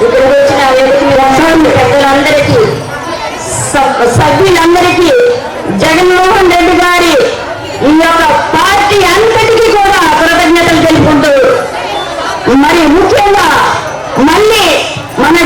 ఇక్కడికి వచ్చిన పెద్దలందరికీ సభ్యులందరికీ జగన్మోహన్ రెడ్డి గారి ఈ యొక్క పార్టీ అంతటికీ కూడా కృతజ్ఞతలు తెలుపుకుంటూ మరి ముఖ్యంగా మళ్ళీ మన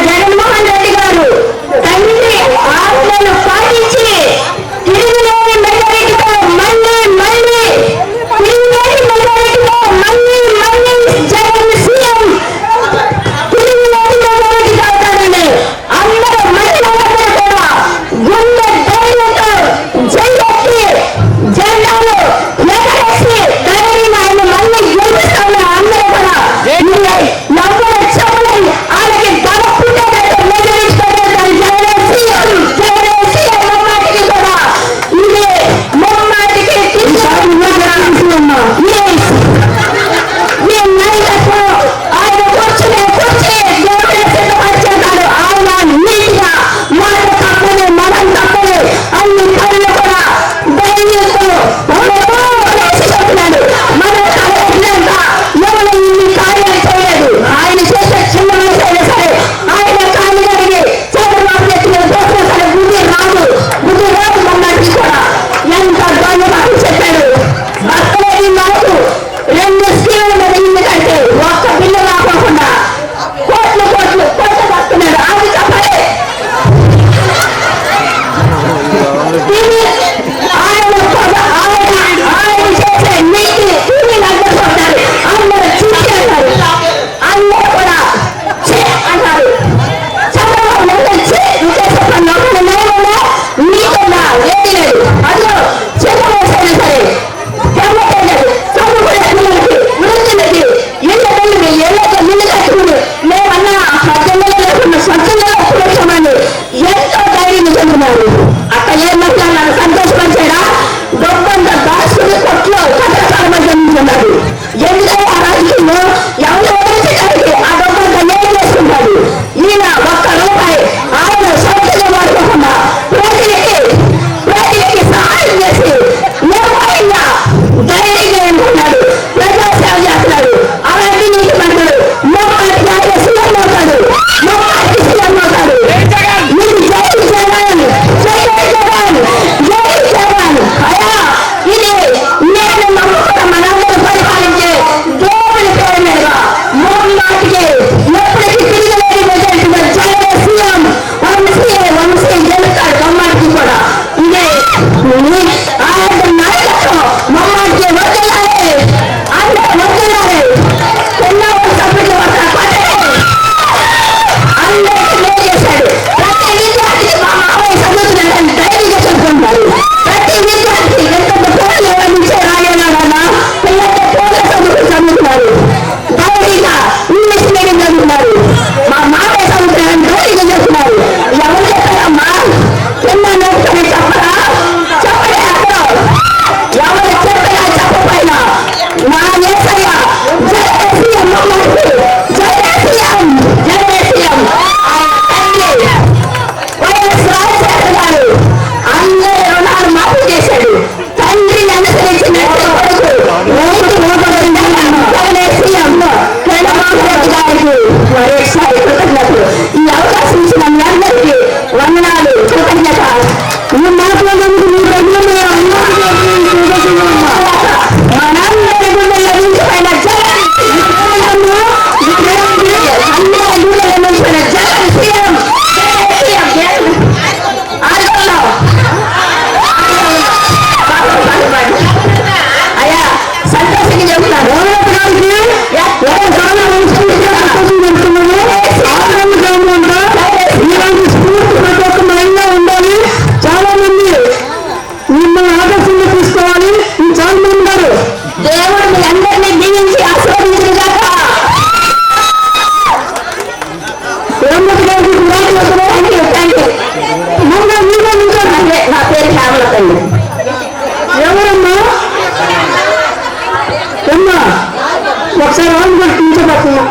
ఒకసారి ఆన్ కూడా నించండి అసలు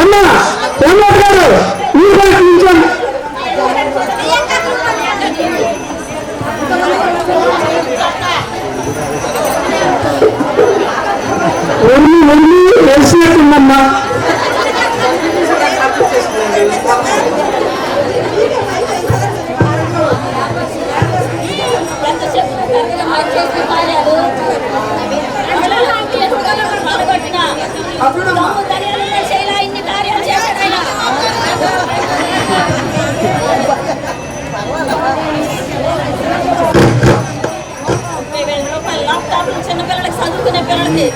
ఎన్నా ఎన్నోటి আমি